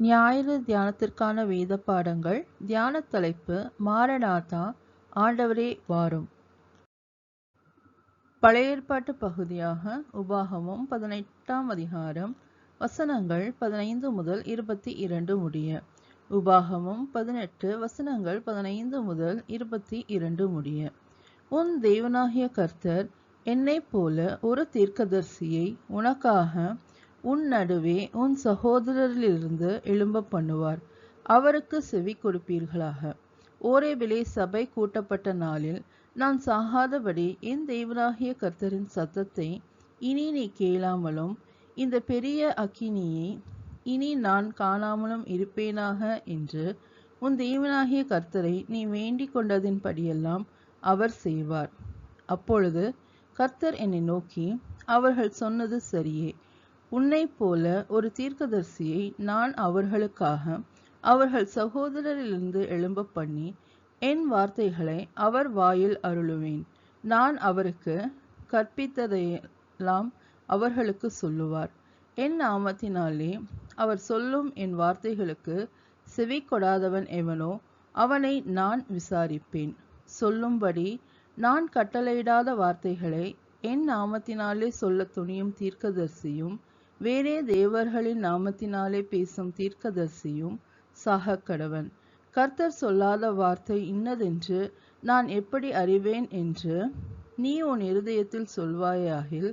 ஞாயிறு தியானத்திற்கான வேத பாடங்கள் தியான தலைப்பு மாரநாதா ஆண்டவரே வாரும். பழைய ஏற்பாட்டு பகுதியாக உபாகமும் பதினெட்டாம் அதிகாரம் வசனங்கள் பதினைந்து முதல் இருபத்தி இரண்டு முடிய. உபாகமும் பதினெட்டு வசனங்கள் பதினைந்து முதல் இருபத்தி இரண்டு முடிய. உன் தேவனாகிய கர்த்தர் என்னைப் போல ஒரு தீர்க்கதர்சியை உனக்காக உன் நடுவே உன் சகோதரரிலிருந்து எழும்ப பண்ணுவார். அவருக்கு செவி கொடுப்பீர்களாக. ஓரேபிலே சபை கூட்டப்பட்ட நாளில் நான் சாகாதபடி என் தெய்வனாகிய கர்த்தரின் சத்தத்தை இனி நீ கேளாமலும் இந்த பெரிய அக்கினியை இனி நான் காணாமலும் இருப்பேனாக என்று உன் தெய்வனாகிய கர்த்தரை நீ வேண்டிக் கொண்டதின்படியெல்லாம் அவர் செய்வார். அப்பொழுது கர்த்தர் என்னை நோக்கி அவர்கள் சொன்னது சரியே. உன்னைப் போல ஒரு தீர்க்கதரிசியை நான் அவர்களுக்காக அவர்கள் சகோதரரிலிருந்து எழும்ப பண்ணி என் வார்த்தைகளை அவர் வாயில் அருளுவேன். நான் அவருக்கு கற்பித்ததையெல்லாம் அவர்களுக்கு சொல்லுவார். என் நாமத்தினாலே அவர் சொல்லும் என் வார்த்தைகளுக்கு செவி கொடாதவன் எவனோ அவனை நான் விசாரிப்பேன். சொல்லும்படி நான் கட்டளையிடாத வார்த்தைகளை என் நாமத்தினாலே சொல்ல துணியும் தீர்க்கதரிசியும் வேறே தேவர்களின் நாமத்தினாலே பேசும் தீர்க்கதரிசியும் கடவன் கர்த்தர் சொல்லாத வார்த்தை இன்னதென்று நான் எப்படி அறிவேன் என்று நீ உன் இருதயத்தில் சொல்வாயாகில்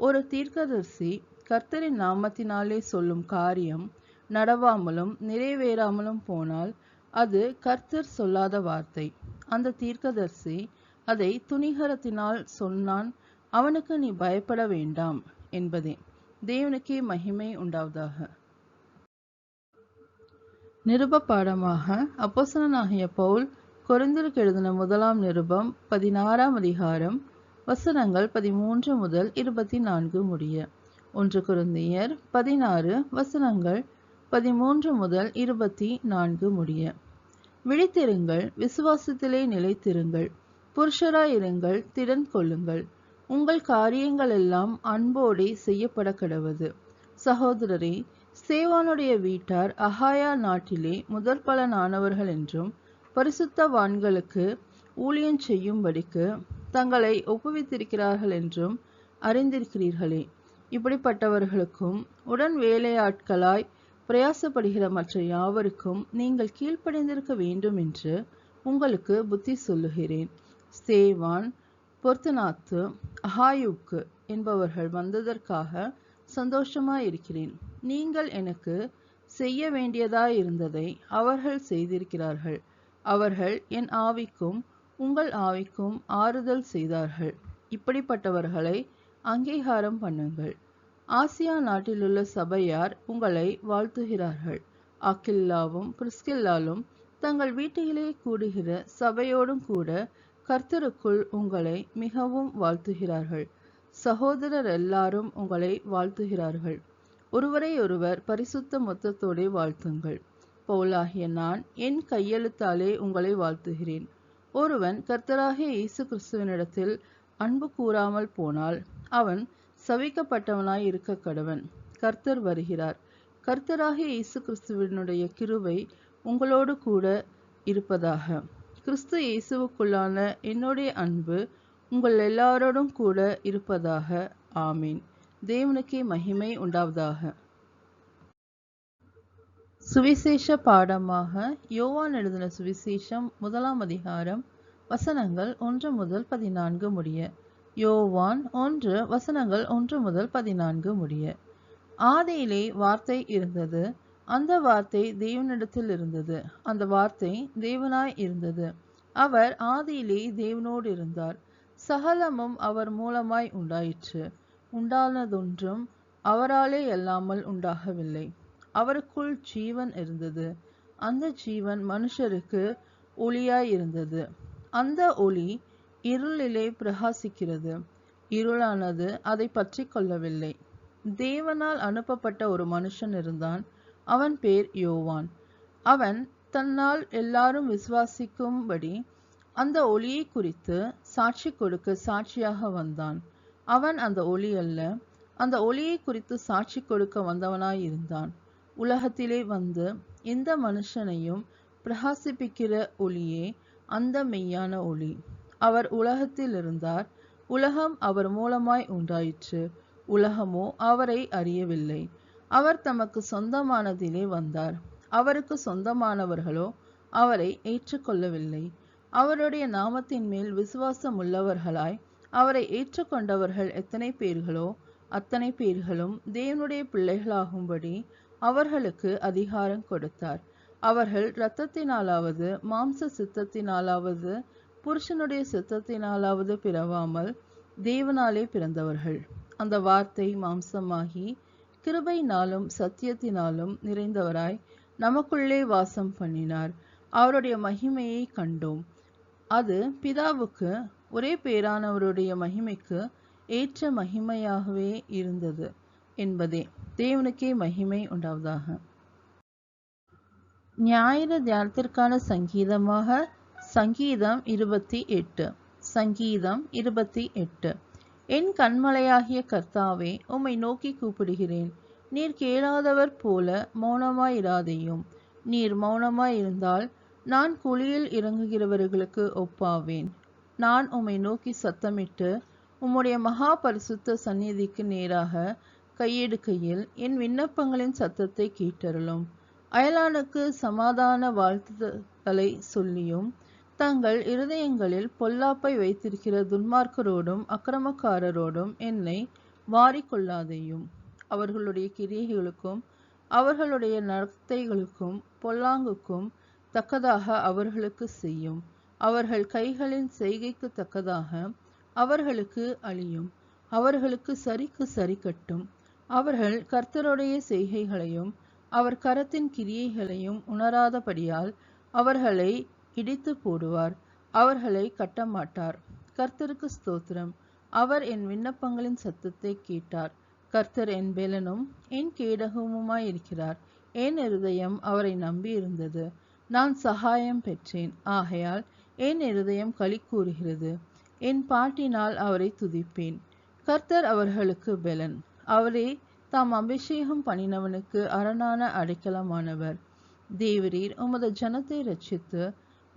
ஒரு தீர்க்கதரிசி கர்த்தரின் நாமத்தினாலே சொல்லும் காரியம் நடவாமலும் நிறைவேறாமலும் போனால் அது கர்த்தர் சொல்லாத வார்த்தை. அந்த தீர்க்கதரிசி அதை துணிகரத்தினால் சொன்னான் அவனுக்கு நீ பயப்பட வேண்டாம் என்பதே. தேவனுக்கே மகிமை உண்டாவதாக. நிருப பாடமாக அப்போசனாகிய பவுல் கொரிந்திற்கு எழுதின முதலாம் நிருபம் பதினாறாம் அதிகாரம் வசனங்கள் பதிமூன்று முதல் இருபத்தி நான்கு முடிய. ஒன்று குருந்தியர் பதினாறு வசனங்கள் பதிமூன்று முதல் இருபத்தி நான்கு முடிய. விழித்திருங்கள் விசுவாசத்திலே நிலைத்திருங்கள் புருஷராயிருங்கள் திடன் கொள்ளுங்கள் உங்கள் காரியங்கள் எல்லாம் அன்போடே செய்யப்பட கடவது சகோதரரே சேவானுடைய வீட்டார் அகாயா நாட்டிலே முதற் பலனானவர்கள் என்றும் பரிசுத்தவான்களுக்கு ஊழியம் செய்யும்படிக்கு தங்களை ஒப்புவித்திருக்கிறார்கள் என்றும் அறிந்திருக்கிறீர்களே. இப்படிப்பட்டவர்களுக்கும் உடன் வேலையாட்களாய் பிரயாசப்படுகிற மற்ற யாவருக்கும் நீங்கள் கீழ்ப்படைந்திருக்க வேண்டும் என்று உங்களுக்கு புத்தி சொல்லுகிறேன். சேவான் பொர்த்தனாத்து ஹாயுக்கு என்பவர்கள் வந்ததற்காக சந்தோஷமாயிருக்கிறேன். நீங்கள் எனக்கு செய்ய வேண்டியதாயிருந்ததை அவர்கள் செய்திருக்கிறார்கள். அவர்கள் என் ஆவிக்கும் உங்கள் ஆவிக்கும் ஆறுதல் செய்தார்கள். இப்படிப்பட்டவர்களை அங்கீகாரம் பண்ணுங்கள். ஆசியா நாட்டிலுள்ள சபையார் உங்களை வாழ்த்துகிறார்கள். அக்கில்லாவும் பிரிஸ்கில்லாலும் தங்கள் வீட்டிலே கூடுகிற சபையோடும் கூட கர்த்தருக்குள் உங்களை மிகவும் வாழ்த்துகிறார்கள். சகோதரர் எல்லாரும் உங்களை வாழ்த்துகிறார்கள். ஒருவரை ஒருவர் பரிசுத்த மொத்தத்தோடே வாழ்த்துங்கள். பவுலாகிய நான் என் கையெழுத்தாலே உங்களை வாழ்த்துகிறேன். ஒருவன் கர்த்தராகிய இயேசு கிறிஸ்துவனிடத்தில் அன்பு கூறாமல் போனால் அவன் சவிக்கப்பட்டவனாய் இருக்க கடவன் கர்த்தர் வருகிறார். கர்த்தராகிய இயேசு கிறிஸ்துவனுடைய கிருவை உங்களோடு கூட இருப்பதாக. கிறிஸ்து இயேசுவுக்குள்ளான என்னுடைய அன்பு உங்கள் எல்லாரோடும் கூட இருப்பதாக. ஆமீன். தேவனுக்கே மகிமை உண்டாவதாக. சுவிசேஷ பாடமாக யோவான் எழுதின சுவிசேஷம் முதலாம் அதிகாரம் வசனங்கள் ஒன்று முதல் பதினான்கு முடிய. யோவான் ஒன்று வசனங்கள் ஒன்று முதல் பதினான்கு முடிய. ஆதியிலே வார்த்தை இருந்தது. அந்த வார்த்தை தேவனிடத்தில் இருந்தது. அந்த வார்த்தை தேவனாய் இருந்தது. அவர் ஆதியிலே தேவனோடு இருந்தார். சகலமும் அவர் மூலமாய் உண்டாயிற்று. உண்டானதொன்றும் அவராலே அல்லாமல் உண்டாகவில்லை. அவருக்குள் ஜீவன் இருந்தது. அந்த ஜீவன் மனுஷருக்கு ஒளியாய் இருந்தது. அந்த ஒளி இருளிலே பிரகாசிக்கிறது. இருளானது அதை பற்றி கொள்ளவில்லை. தேவனால் அனுப்பப்பட்ட ஒரு மனுஷன் இருந்தான். அவன் பேர் யோவான். அவன் தன்னால் எல்லாரும் விசுவாசிக்கும்படி அந்த ஒளியை குறித்து சாட்சி கொடுக்க சாட்சியாக வந்தான். அவன் அந்த ஒளி அல்ல அந்த ஒளியை குறித்து சாட்சி கொடுக்க வந்தவனாய் இருந்தான் உலகத்திலே வந்து இந்த மனுஷனையும் பிரகாசிப்பிக்கிற ஒளியே அந்த மெய்யான ஒளி. அவர் உலகத்தில் இருந்தார் உலகம் அவர் மூலமாய் உண்டாயிற்று. உலகமோ அவரை அறியவில்லை. அவர் தமக்கு சொந்தமானதிலே வந்தார். அவருக்கு சொந்தமானவர்களோ அவரை ஏற்றுக்கொள்ளவில்லை. அவருடைய நாமத்தின் மேல் விசுவாசம் உள்ளவர்களாய் அவரை ஏற்றுக்கொண்டவர்கள் எத்தனை பேர்களோ அத்தனை பேர்களும் தேவனுடைய பிள்ளைகளாகும்படி அவர்களுக்கு அதிகாரம் கொடுத்தார். அவர்கள் இரத்தத்தினாலாவது மாம்ச சித்தத்தினாலாவது புருஷனுடைய சித்தத்தினாலாவது பிறவாமல் தேவனாலே பிறந்தவர்கள். அந்த வார்த்தை மாம்சமாகி கிருபையினாலும் சத்தியத்தினாலும் நிறைந்தவராய் நமக்குள்ளே வாசம் பண்ணினார். அவருடைய மகிமையை கண்டோம். அது பிதாவுக்கு ஒரே பேரானவருடைய மகிமைக்கு ஏற்ற மகிமையாகவே இருந்தது என்பதே. தேவனுக்கே மகிமை உண்டாவதாக. ஞாயிறு தியானத்திற்கான சங்கீதமாக சங்கீதம் இருபத்தி எட்டு. சங்கீதம் இருபத்தி எட்டு. என் கண்மலையாகிய கர்த்தாவே உம்மை நோக்கி கூப்பிடுகிறேன். நீர் கேளாதவர் போல மௌனமாயிராதையும். நீர் மௌனமாயிருந்தால் நான் குழியில் இறங்குகிறவர்களுக்கு ஒப்பாவேன். நான் உம்மை நோக்கி சத்தமிட்டு உம்முடைய மகா பரிசுத்த சந்நிதிக்கு நேராக கையெடுக்கையில் என் விண்ணப்பங்களின் சத்தத்தை கேட்டருளும். அயலானுக்கு சமாதான வாழ்த்துதலை சொல்லியும் தங்கள் இருதயங்களில் பொல்லாப்பை வைத்திருக்கிற துன்மார்க்கரோடும் அக்கிரமக்காரரோடும் என்னை வாரிக்கொள்ளாதையும். அவர்களுடைய கிரியைகளுக்கும் அவர்களுடைய நடத்தைகளுக்கும் பொல்லாங்குக்கும் தக்கதாக அவர்களுக்கு செய்யும். அவர்கள் கைகளின் செய்கைக்கு தக்கதாக அவர்களுக்கு அழியும். அவர்களுக்கு சரிக்கு சரி கட்டும். அவர்கள் கர்த்தருடைய செய்கைகளையும் அவர் கரத்தின் கிரியைகளையும் உணராதபடியால் அவர்களை இடித்து போடுவார். அவர்களை கட்டமாட்டார். கர்த்தருக்கு ஸ்தோத்திரம். அவர் என் விண்ணப்பங்களின் சத்தத்தை கேட்டார். கர்த்தர் என் பெலனும் என் கேடகமுமாயிருக்கிறார். என் இருதயம் அவரை நம்பி இருந்தது நான் சகாயம் பெற்றேன். ஆகையால் என் இருதயம் களி கூறுகிறது. என் பாட்டினால் அவரை துதிப்பேன். கர்த்தர் அவர்களுக்கு பெலன். அவரே தாம் அபிஷேகம் பண்ணினவனுக்கு அரணான அடைக்கலமானவர். தேவரீர் உமது ஜனத்தை ரட்சித்து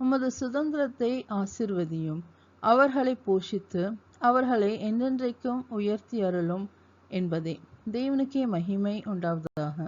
உமது சுதந்திரத்தை ஆசிர்வதியும். அவர்களை போஷித்து அவர்களை என்றென்றைக்கும் உயர்த்தி அருளும் என்பதே. தேவனுக்கே மகிமை உண்டாவதாக.